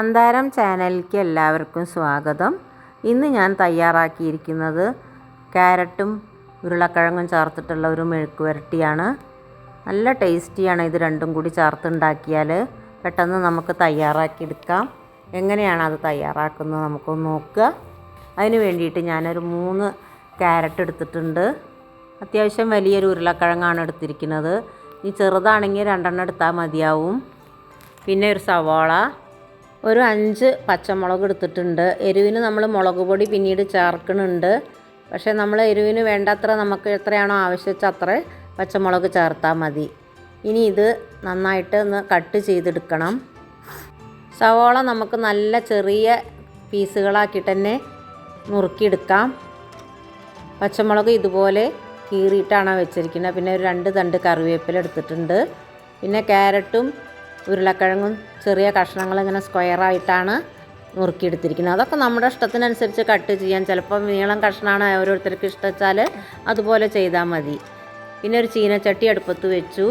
മന്ദാരം ചാനലിലേക്ക് എല്ലാവർക്കും സ്വാഗതം. ഇന്ന് ഞാൻ തയ്യാറാക്കിയിരിക്കുന്നത് ക്യാരറ്റും ഉരുളക്കിഴങ്ങും ചേർത്തിട്ടുള്ള ഒരു മെഴുക്ക് വരട്ടിയാണ്. നല്ല ടേസ്റ്റിയാണ് ഇത് രണ്ടും കൂടി ചേർത്തുണ്ടാക്കിയാൽ പെട്ടെന്ന് നമുക്ക് തയ്യാറാക്കിയെടുക്കാം. എങ്ങനെയാണ് അത് തയ്യാറാക്കുന്നത് നമുക്കൊന്ന് നോക്കുക. അതിന് വേണ്ടിയിട്ട് ഞാനൊരു മൂന്ന് ക്യാരറ്റ് എടുത്തിട്ടുണ്ട്. അത്യാവശ്യം വലിയൊരു ഉരുളക്കിഴങ്ങാണ് എടുത്തിരിക്കുന്നത്. ഈ ചെറുതാണെങ്കിൽ രണ്ടെണ്ണം എടുത്താൽ മതിയാവും. പിന്നെ ഒരു സവാള ഒരു അഞ്ച് പച്ചമുളക് എടുത്തിട്ടുണ്ട്. എരിവിന് നമ്മൾ മുളക് പൊടി പിന്നീട് ചേർക്കുന്നുണ്ട് പക്ഷേ നമ്മൾ എരിവിന് വേണ്ടത്ര നമുക്ക് എത്രയാണോ ആവശ്യച്ച അത്ര പച്ചമുളക് ചേർത്താൽ മതി. ഇനി ഇത് നന്നായിട്ട് ഒന്ന് കട്ട് ചെയ്തെടുക്കണം. സവോള നമുക്ക് നല്ല ചെറിയ പീസുകളാക്കിയിട്ട് തന്നെ നുറുക്കിയെടുക്കാം. പച്ചമുളക് ഇതുപോലെ കീറിയിട്ടാണ് വെച്ചിരിക്കുന്നത്. പിന്നെ ഒരു രണ്ട് തണ്ട് കറിവേപ്പില എടുത്തിട്ടുണ്ട്. പിന്നെ ക്യാരറ്റും ഉരുളക്കിഴങ്ങും ചെറിയ കഷ്ണങ്ങൾ ഇങ്ങനെ സ്ക്വയറായിട്ടാണ് നുറുക്കിയെടുത്തിരിക്കുന്നത് അതൊക്കെ നമ്മുടെ ഇഷ്ടത്തിനനുസരിച്ച് കട്ട് ചെയ്യാൻ ചിലപ്പോൾ നീളം കഷ്ണമാണ് ഓരോരുത്തർക്ക് ഇഷ്ടച്ചാൽ അതുപോലെ ചെയ്താൽ മതി. പിന്നെ ഒരു ചീനച്ചട്ടി അടുപ്പത്ത് വെച്ചു.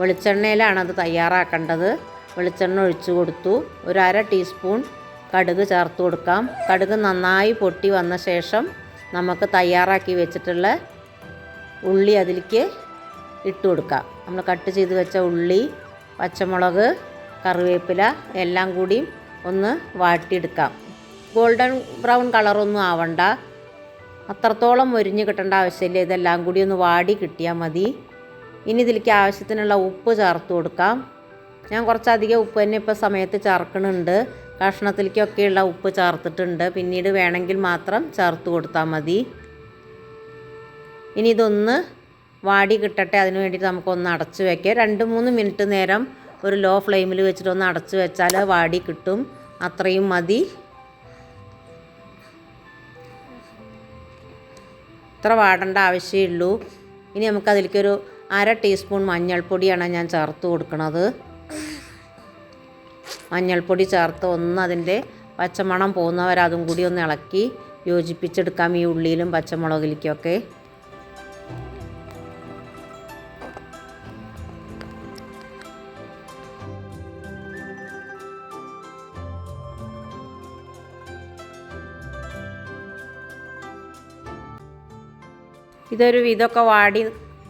വെളിച്ചെണ്ണയിലാണ് അത് തയ്യാറാക്കേണ്ടത്. വെളിച്ചെണ്ണ ഒഴിച്ചു കൊടുത്തു. ഒരു അര ടീസ്പൂൺ കടുക് ചേർത്ത് കൊടുക്കാം. കടുക് നന്നായി പൊട്ടി വന്ന ശേഷം നമുക്ക് തയ്യാറാക്കി വെച്ചിട്ടുള്ള ഉള്ളി അതിലേക്ക് ഇട്ട് കൊടുക്കാം. നമ്മൾ കട്ട് ചെയ്ത് വെച്ച ഉള്ളി പച്ചമുളക് കറിവേപ്പില എല്ലാം കൂടി ഒന്ന് വാട്ടിയെടുക്കാം. ഗോൾഡൻ ബ്രൗൺ കളറൊന്നും ആവണ്ട. അത്രത്തോളം മൊരിഞ്ഞ് കിട്ടേണ്ട ആവശ്യമില്ല. ഇതെല്ലാം കൂടി ഒന്ന് വാടി കിട്ടിയാൽ മതി. ഇനി ഇതിലേക്ക് ആവശ്യത്തിനുള്ള ഉപ്പ് ചേർത്ത് കൊടുക്കാം. ഞാൻ കുറച്ചധികം ഉപ്പ് തന്നെ ഇപ്പോൾ സമയത്ത് ചേർക്കുന്നുണ്ട് കഷ്ണത്തിലേക്കൊക്കെയുള്ള ഉപ്പ് ചേർത്തിട്ടുണ്ട്. പിന്നീട് വേണമെങ്കിൽ മാത്രം ചേർത്ത് കൊടുത്താൽ മതി. ഇനി ഇതൊന്ന് വാടി കിട്ടട്ടെ അതിന് വേണ്ടിയിട്ട് നമുക്കൊന്ന് അടച്ചു വയ്ക്കുക രണ്ട് മൂന്ന് മിനിറ്റ് നേരം ഒരു ലോ ഫ്ലെയിമിൽ വെച്ചിട്ട് ഒന്ന് അടച്ചു വെച്ചാൽ വാടി കിട്ടും. അത്രയും മതി. ഇത്ര വാടേണ്ട ആവശ്യമുള്ളൂ. ഇനി നമുക്കതിലേക്കൊരു അര ടീസ്പൂൺ മഞ്ഞൾപ്പൊടിയാണ് ഞാൻ ചേർത്ത് കൊടുക്കുന്നത് മഞ്ഞൾപ്പൊടി ചേർത്ത് ഒന്ന് അതിന്റെ പച്ചമണം പോകുന്നവരെ അതും കൂടി ഒന്ന് ഇളക്കി യോജിപ്പിച്ചെടുക്കാം ഈ ഉള്ളിയിലും പച്ചമുളകിലേക്കൊക്കെ. ഇതൊരു വിധമൊക്കെ വാടി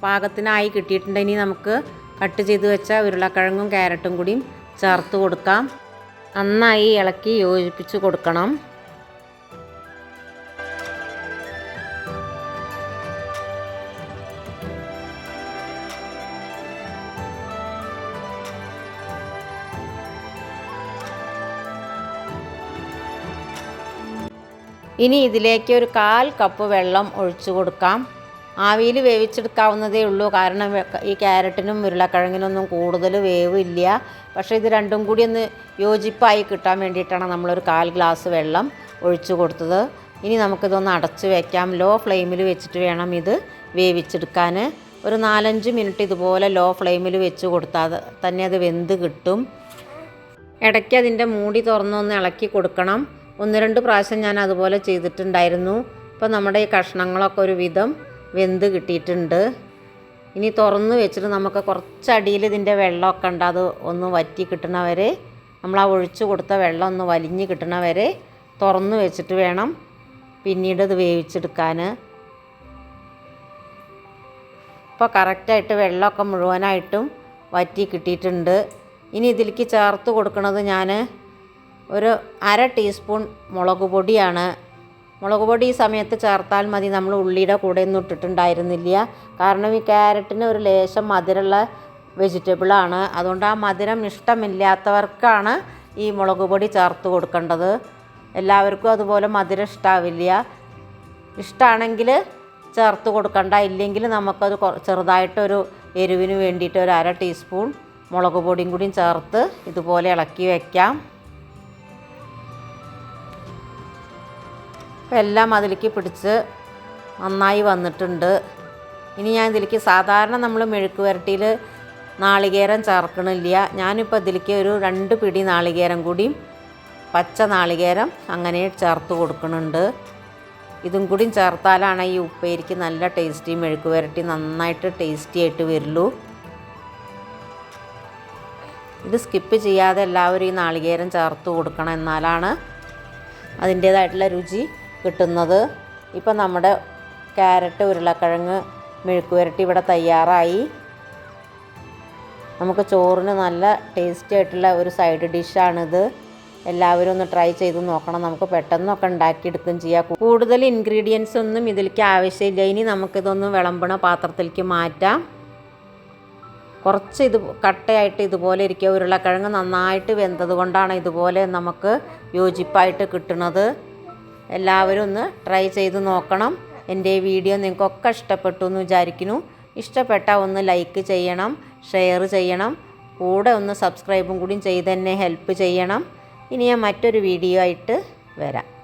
പാകത്തിനായി കിട്ടിയിട്ടുണ്ട്. ഇനി നമുക്ക് കട്ട് ചെയ്ത് വെച്ച ഉരുളക്കിഴങ്ങും ക്യാരറ്റും കൂടിയും ചേർത്ത് കൊടുക്കാം. നന്നായി ഇളക്കി യോജിപ്പിച്ച് കൊടുക്കണം. ഇനി ഇതിലേക്ക് ഒരു കാൽ കപ്പ് വെള്ളം ഒഴിച്ചു കൊടുക്കാം. ആവിയിൽ വേവിച്ചെടുക്കാവുന്നതേ ഉള്ളൂ. കാരണം ഈ ക്യാരറ്റിനും ഉരുളക്കിഴങ്ങിനൊന്നും കൂടുതൽ വേവില്ല. പക്ഷേ ഇത് രണ്ടും കൂടി ഒന്ന് യോജിപ്പായി കിട്ടാൻ വേണ്ടിയിട്ടാണ് നമ്മളൊരു കാൽ ഗ്ലാസ് വെള്ളം ഒഴിച്ചു കൊടുത്തത്. ഇനി നമുക്കിതൊന്ന് അടച്ച് വയ്ക്കാം ലോ ഫ്ലെയിമിൽ വെച്ചിട്ട് വേണം ഇത് വേവിച്ചെടുക്കാൻ. ഒരു നാലഞ്ച് മിനിറ്റ് ഇതുപോലെ ലോ ഫ്ലെയിമിൽ വെച്ച് കൊടുത്താൽ തന്നെ അത് വെന്ത് കിട്ടും. ഇടയ്ക്ക് അതിന്റെ മൂടി തുറന്നൊന്ന് ഇളക്കി കൊടുക്കണം. ഒന്ന് രണ്ട് പ്രാവശ്യം ഞാൻ അതുപോലെ ചെയ്തിട്ടുണ്ടായിരുന്നു. ഇപ്പോൾ നമ്മുടെ ഈ കഷ്ണങ്ങളൊക്കെ ഒരു വിധം വെന്ത് കിട്ടിയിട്ടുണ്ട്. ഇനി തുറന്ന് വെച്ചിട്ട് നമുക്ക് കുറച്ചടിയിൽ ഇതിന്റെ വെള്ളമൊക്കെ ഉണ്ട്. അത് ഒന്ന് വറ്റി കിട്ടണവരെ നമ്മൾ ആ ഒഴിച്ചു കൊടുത്ത വെള്ളം ഒന്ന് വലിഞ്ഞ് കിട്ടണവരെ തുറന്ന് വെച്ചിട്ട് വേണം പിന്നീട് ഇത് വേവിച്ചെടുക്കാൻ. ഇപ്പോൾ കറക്റ്റായിട്ട് വെള്ളമൊക്കെ മുഴുവനായിട്ടും വറ്റി കിട്ടിയിട്ടുണ്ട്. ഇനി ഇതിലേക്ക് ചേർത്ത് കൊടുക്കുന്നത് ഞാൻ ഒരു അര ടീസ്പൂൺ മുളക് പൊടിയാണ്. മുളക് പൊടി ഈ സമയത്ത് ചേർത്താൽ മതി. നമ്മൾ ഉള്ളിയുടെ കൂടെ ഒന്നും ഇട്ടിട്ടുണ്ടായിരുന്നില്ല. കാരണം ഈ ക്യാരറ്റിന് ഒരു ലേശം മധുരമുള്ള വെജിറ്റബിളാണ് അതുകൊണ്ട് ആ മധുരം ഇഷ്ടമില്ലാത്തവർക്കാണ് ഈ മുളക് പൊടി ചേർത്ത് കൊടുക്കേണ്ടത്. എല്ലാവർക്കും അതുപോലെ മധുരം ഇഷ്ടാവില്ല. ഇഷ്ടമാണെങ്കിൽ ചേർത്ത് കൊടുക്കണ്ട. ഇല്ലെങ്കിൽ നമുക്കത് ചെറുതായിട്ടൊരു എരിവിന് വേണ്ടിയിട്ട് ഒരു അര ടീസ്പൂൺ മുളക് പൊടിയും കൂടിയും ചേർത്ത് ഇതുപോലെ ഇളക്കി വയ്ക്കാം അപ്പോൾ എല്ലാം അതിലേക്ക് പിടിച്ച് നന്നായി വന്നിട്ടുണ്ട്. ഇനി ഞാൻ ഇതിലേക്ക് സാധാരണ നമ്മൾ മെഴുക്ക് വരട്ടിയിൽ നാളികേരം ചേർക്കണില്ല. ഞാനിപ്പോൾ ഇതിലേക്ക് ഒരു രണ്ട് പിടി നാളികേരം കൂടി പച്ച നാളികേരം അങ്ങനെ ചേർത്ത് കൊടുക്കുന്നുണ്ട് ഇതും കൂടി ചേർത്താലാണ് ഈ ഉപ്പേരിക്ക് നല്ല ടേസ്റ്റി മെഴുക്ക് വരട്ടി നന്നായിട്ട് ടേസ്റ്റി ആയിട്ട് വരുള്ളൂ. ഇത് സ്കിപ്പ് ചെയ്യാതെ എല്ലാവരും ഈ നാളികേരം ചേർത്ത് കൊടുക്കണം എന്നാലാണ് അതിന്റേതായിട്ടുള്ള രുചി. കിട്ടുന്നത്. ഇപ്പം നമ്മുടെ ക്യാരറ്റ് ഉരുളക്കിഴങ്ങ് മെഴുക്ക് വരട്ടി ഇവിടെ തയ്യാറായി. നമുക്ക് ചോറിന് നല്ല ടേസ്റ്റി ആയിട്ടുള്ള ഒരു സൈഡ് ഡിഷാണിത്. എല്ലാവരും ഒന്ന് ട്രൈ ചെയ്ത് നോക്കണം. നമുക്ക് പെട്ടെന്നൊക്കെ ഉണ്ടാക്കിയെടുക്കുകയും ചെയ്യാം. കൂടുതൽ ഇൻഗ്രീഡിയൻസ് ഒന്നും ഇതിലേക്ക് ആവശ്യമില്ല. ഇനി നമുക്കിതൊന്ന് വിളമ്പണ പാത്രത്തിലേക്ക് മാറ്റാം. കുറച്ച് ഇത് കട്ടയായിട്ട് ഇതുപോലെ ഇരിക്കുക. ഉരുളക്കിഴങ്ങ് നന്നായിട്ട് വെന്തത് കൊണ്ടാണ് ഇതുപോലെ നമുക്ക് യോജിപ്പായിട്ട് കിട്ടുന്നത്. എല്ലാവരും ഒന്ന് ട്രൈ ചെയ്ത് നോക്കണം. എന്റെ വീഡിയോ നിങ്ങൾക്കൊക്കെ ഇഷ്ടപ്പെട്ടു എന്ന് വിചാരിക്കുന്നു. ഇഷ്ടപ്പെട്ട ഒന്ന് ലൈക്ക് ചെയ്യണം ഷെയർ ചെയ്യണം. കൂടെ ഒന്ന് സബ്സ്ക്രൈബും കൂടി ചെയ്ത് തന്നെ ഹെൽപ്പ് ചെയ്യണം. ഇനി ഞാൻ മറ്റൊരു വീഡിയോ ആയിട്ട് വരാം.